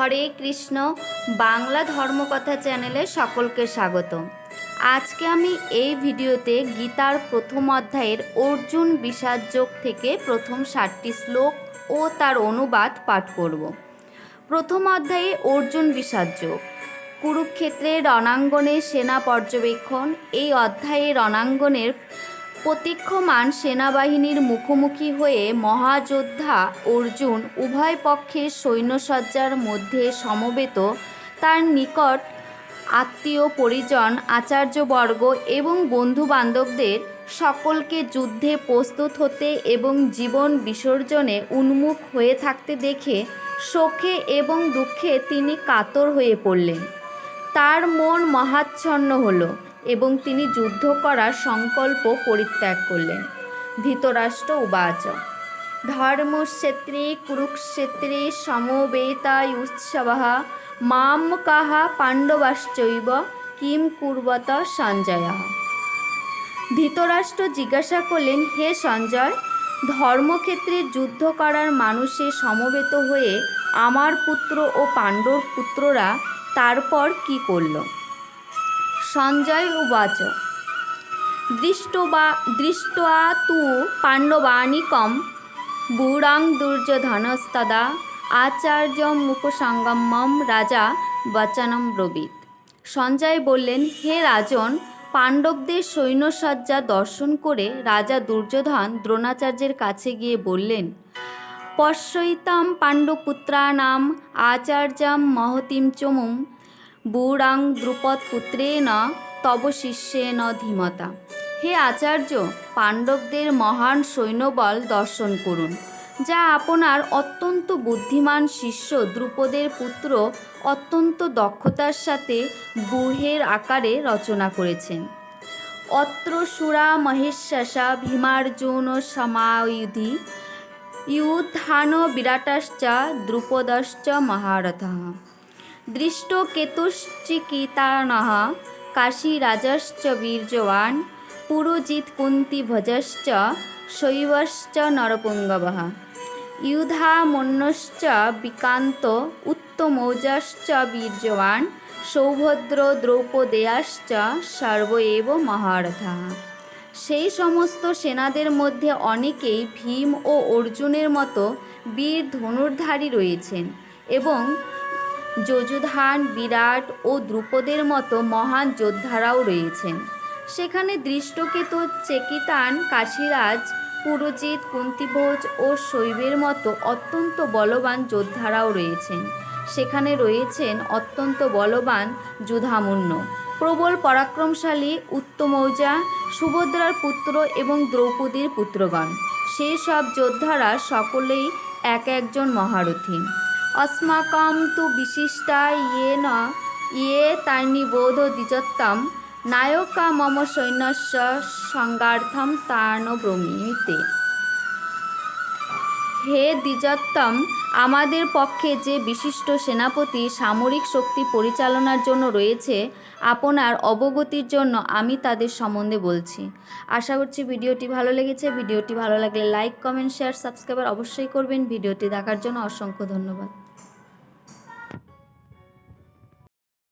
হরে কৃষ্ণ বাংলা ধর্মকথা চ্যানেলে সকলকে স্বাগত। আজকে আমি এই ভিডিওতে গীতার প্রথম অধ্যায়ের অর্জুন বিষাদ যোগ থেকে প্রথম ষাটটি শ্লোক ও তার অনুবাদ পাঠ করব। প্রথম অধ্যায়ে অর্জুন বিষাদ যোগ। কুরুক্ষেত্রের রণাঙ্গনে সেনা পর্যবেক্ষণ। এই অধ্যায়ে রণাঙ্গনের প্রতীক্ষমান সেনাবাহিনীর মুখোমুখি হয়ে মহাযোদ্ধা অর্জুন উভয় পক্ষের সৈন্যসজ্জার মধ্যে সমবেত। তার নিকট আত্মীয়, পরিজন, আচার্যবর্গ এবং বন্ধু বান্ধবদের সকলকে যুদ্ধে প্রস্তুত হতে এবং জীবন বিসর্জনে উন্মুখ হয়ে থাকতে দেখে শোকে এবং দুঃখে তিনি কাতর হয়ে পড়লেন। তার মন মহাচ্ছন্ন হলো। এবং তিনি যুদ্ধ করার সংকল্প পরিত্যাগ করলেন। ধৃতরাষ্ট্র উবাচ। ধর্মক্ষেত্রে কুরুক্ষেত্রে, সমবেতায় উৎসব মাম কাহা পাণ্ডবাশ্চৈব কিম কুর্বত সঞ্জয়। ধৃতরাষ্ট্র জিজ্ঞাসা করলেন, হে সঞ্জয়, ধর্মক্ষেত্রে যুদ্ধ করার মানুষে সমবেত হয়ে আমার পুত্র ও পাণ্ডব পুত্ররা তারপর কি করল? সঞ্জয় উবাচ। দৃষ্টবা দৃষ্ট্বা তু পাণ্ডবানিকম। বুড়াং দুর্যোধনস্তদা। আচার্যম উপসঙ্গমম রাজা বচনম ব্রবীত। সঞ্জয় বললেন, হে রাজন, পাণ্ডবদের সৈন্যসজ্জা দর্শন করে রাজা দুর্যোধন দ্রোণাচার্যের কাছে গিয়ে বললেন পশ্বৈতাম পাণ্ডপুত্রাণাম আচার্যাম মহতিম চমুম বুড়াং দ্রুপদপুত্রেণ তব শিষ্যেন ধীমতা। হে আচার্য, পাণ্ডবদের মহান সৈন্যবল দর্শন করুন, যা আপনার অত্যন্ত বুদ্ধিমান শিষ্য দ্রুপদের পুত্র অত্যন্ত দক্ষতার সাথে গুহের আকারে রচনা করেছেন। অত্র সুরা মহেশ্বসা ভীমার্জুন সমায়ুধি ইউদ্ধান বিরাটশ্চ দ্রুপদশ্চ মহারথ। দৃষ্টকেতুশ্চিকিতানः কাশীরাজশ্চ বীর্যবান পুরোজিৎ কুন্তিভজশ্চ শৈবশ্চ নরপুঙ্গবः ইউধামন্যশ্চ বিকান্ত উত্তমৌজাশ্চ বীর্যবান সৌভদ্র দ্রৌপদেয়াশ্চ সর্ব এব মহারথা সেই সমস্ত সেনাদের মধ্যে অনেকেই ভীম ও অর্জুনের মতো বীর ধনুর্ধারী রয়েছেন এবং যজুধান, বিরাট ও দ্রুপদের মতো মহান যোদ্ধারাও রয়েছেন। সেখানে দৃষ্টকেতু, চেকিতান, কাশীরাজ, পুরোজিৎ, কুন্তিভোজ ও শৈবের মতো অত্যন্ত বলবান যোদ্ধারাও রয়েছেন। সেখানে রয়েছেন অত্যন্ত বলবান যুধামুন্য প্রবল পরাক্রমশালী উত্তমৌজা, সুভদ্রার পুত্র এবং দ্রৌপদীর পুত্রগণ। সেই সব যোদ্ধারা সকলেই এক একজন মহারথী। অস্মাকম তু বিশিষ্টা ন ইয়ে তাইনি বোধ দ্বিজত্তম নায়কা মম সৈন্যস্য সঙ্গার্থম তানব্রমিতে হে দ্বিজত্তম আমাদের পক্ষে যে বিশিষ্ট সেনাপতি সামরিক শক্তি পরিচালনার জন্য রয়েছে, আপনার অবগতির জন্য আমি তাদের সম্বন্ধে বলছি। আশা করছি ভিডিওটি ভালো লেগেছে। ভিডিওটি ভালো লাগলে লাইক, কমেন্ট, শেয়ার, সাবস্ক্রাইবার অবশ্যই করবেন। ভিডিওটি দেখার জন্য অসংখ্য ধন্যবাদ।